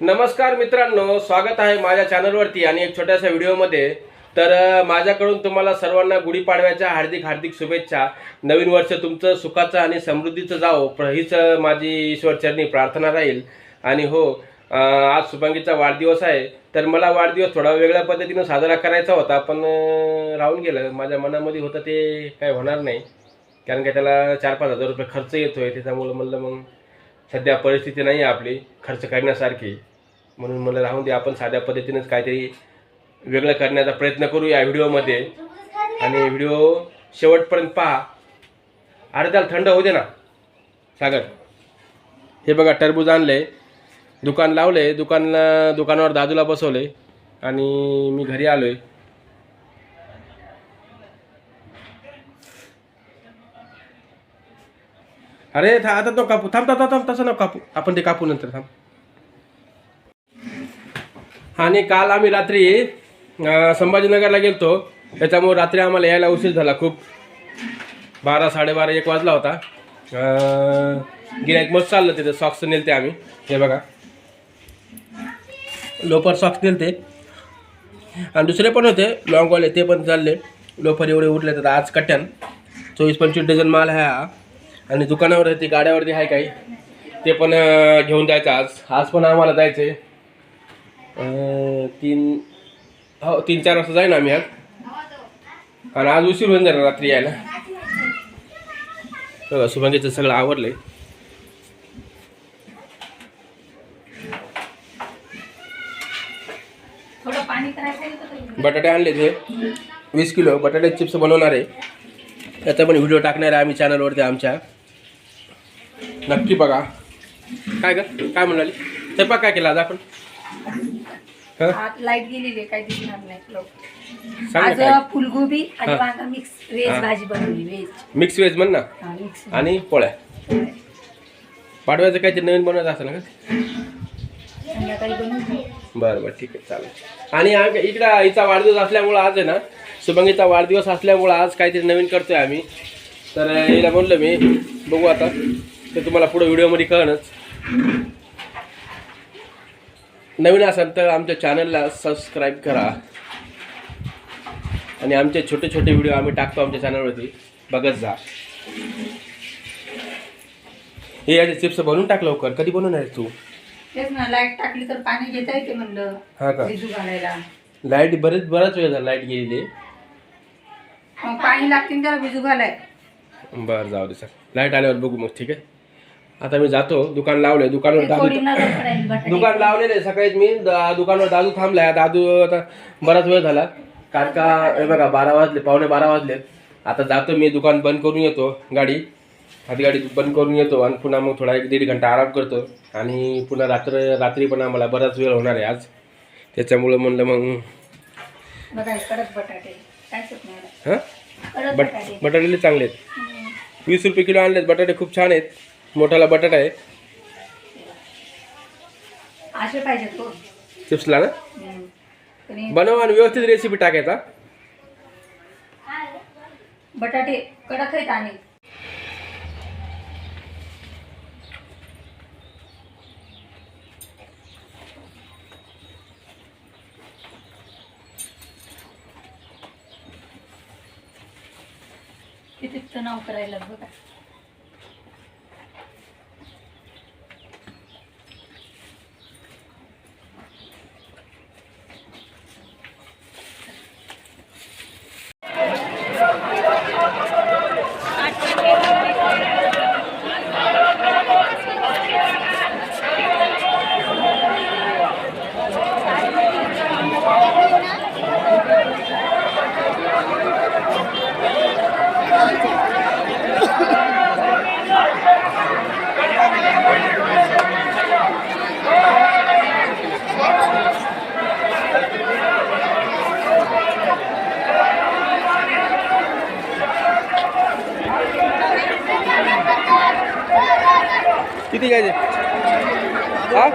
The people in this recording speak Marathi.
नमस्कार मित्रांनो स्वागत आहे माझ्या चॅनलवरती आणि एक छोट्याशा व्हिडिओमध्ये. तर माझ्याकडून तुम्हाला सर्वांना गुढीपाडव्याच्या हार्दिक हार्दिक शुभेच्छा. नवीन वर्ष तुमचं सुखाचं आणि समृद्धीचं जावो. प्र- हीच माझी ईश्वरचरणी प्रार्थना राहील. आणि हो आज शुभांगीचा वाढदिवस आहे. तर मला वाढदिवस थोडा वेगळ्या पद्धतीनं साजरा करायचा होता पण राहून गेलं. माझ्या मनामध्ये होतं ते काय होणार नाही. कारण का त्याला चार पाच हजार रुपये खर्च येतोय त्याच्यामुळं म्हणलं मग सध्या परिस्थिती नाही आहे आपली खर्च करण्यासारखी. म्हणून मला राहून दे आपण साध्या पद्धतीनेच काहीतरी वेगळं करण्याचा प्रयत्न करू या व्हिडिओमध्ये. आणि व्हिडिओ शेवटपर्यंत पहा. अरे त्याला थंड होऊ दे ना. सागर हे बघा टरबूज आणले दुकान लावले दुकान दुकानावर दादूला बसवले आणि मी घरी आलो आहे अरे था आता तो कापू. थांब थांब थांब तसं नको कापू. आपण ते कापू नंतर थांब. आणि काल आम्ही रात्री संभाजीनगरला गेलतो. त्याच्यामुळे रात्री आम्हाला यायला उशीर झाला खूप. बारा साडेबारा एक वाजला होता. गिरायक मस्त चाललं तिथे. सॉक्स नेलते आम्ही. हे बघा. लोपर सॉक्स नेलते. आणि दुसरे पण होते. लॉंगवाले ते पण चालले. लोफर एवढे उठले तर आज कट्ट्यान. चोवीस पंचवीस डझन माल आहे हा. आणि दुकानावर ती गाड्यावरती आहे काही. ते पण घेऊन जायचं आज. आज पण आम्हाला जायचं आहे तीन हो तीन चार वाजता जाईन आम्ही आज. आणि आज उशीर होऊन जाणार रात्री यायला. बघा शुभांगीचं सगळं करायचं आहे बटाटे आणले ते. वीस किलो बटाटे चिप्स बनवणार आहे. त्याचा पण व्हिडिओ टाकणार आहे आम्ही चॅनलवरती आमच्या. नक्की बघा. काय ग? काय म्हणाली? स्वयंपाक काय केला आज आपण? हं? लाइट गेलेली आहे काही दिसणार नाही लोक सांग ना आज काय? फुलगोबी आणि हा. वांगा मिक्स व्हेज. भाजी बनवली व्हेज. मिक्स व्हेज म्हण ना. हा मिक्स आणि पोळ्या. पाडव्याचं काहीतरी नवीन बनवायचं असेल ना का संध्याकाळी बनवली बरं बरं ठीक आहे चालेल. आणि इकडं हिचा वाढदिवस असल्यामुळं आज आहे ना शुभंगीचा वाढदिवस असल्यामुळं आज काहीतरी नवीन करतोय आम्ही. तर हिला म्हणलं मी बघू आता. ते तुम्हाला पुढे व्हिडिओमध्ये कळणच नवीन असाल तर आमच्या चॅनलला सबस्क्राईब करा. आणि आमचे छोटे छोटे व्हिडिओ आम्ही टाकतो आमच्या चॅनलवरती. बघत जा. हे याचे चिप्स बनवून टाक लवकर. कधी बनवणार आहेस तू? तेच ना लाइट टाकली तर पाणी घेता येते म्हणलं. हा का? भिजू घालायला. लाइट बरेच बराच वेळ झाला लाइट गेलेली. मग पाणी लागते त्याला भिजू घालाय. बरं जाऊ दे सर लाइट आल्यावर बघू मग ठीक आहे? आता मी जातो दुकान लावले दुकानावर दादू. दुकान लावलेले आहे. सकाळीच मी दा- दुकानावर दादू थांबलाय दादू आता बराच वेळ झाला. कारण का हे बघा बारा वाजले पावणे बारा वाजले. आता जातो मी दुकान बंद करून येतो गाडी. आधी गाडी बंद करून येतो आणि पुन्हा मग थोडा एक दीड घंटा आराम करतो. आणि पुन्हा रात्र रात्री पण आम्हाला बराच वेळ होणार आहे आज. त्याच्यामुळं म्हणलं मग बघा हे कडक बटाटे. काय नाही हां? कडक बट बटाटे. बटाटेले चांगले आहेत. वीस रुपये किलो आणलेत बटाटे खूप छान आहेत. मोठाला बटाटा आहे. असे पाहिजे तो चिप्सला ना? आणि बनव आणि व्यवस्थित रेसिपी टाकायचा. बटाटे कडक आहेत आणि किती तणाव करायला बघा. किती घ्यायचे हा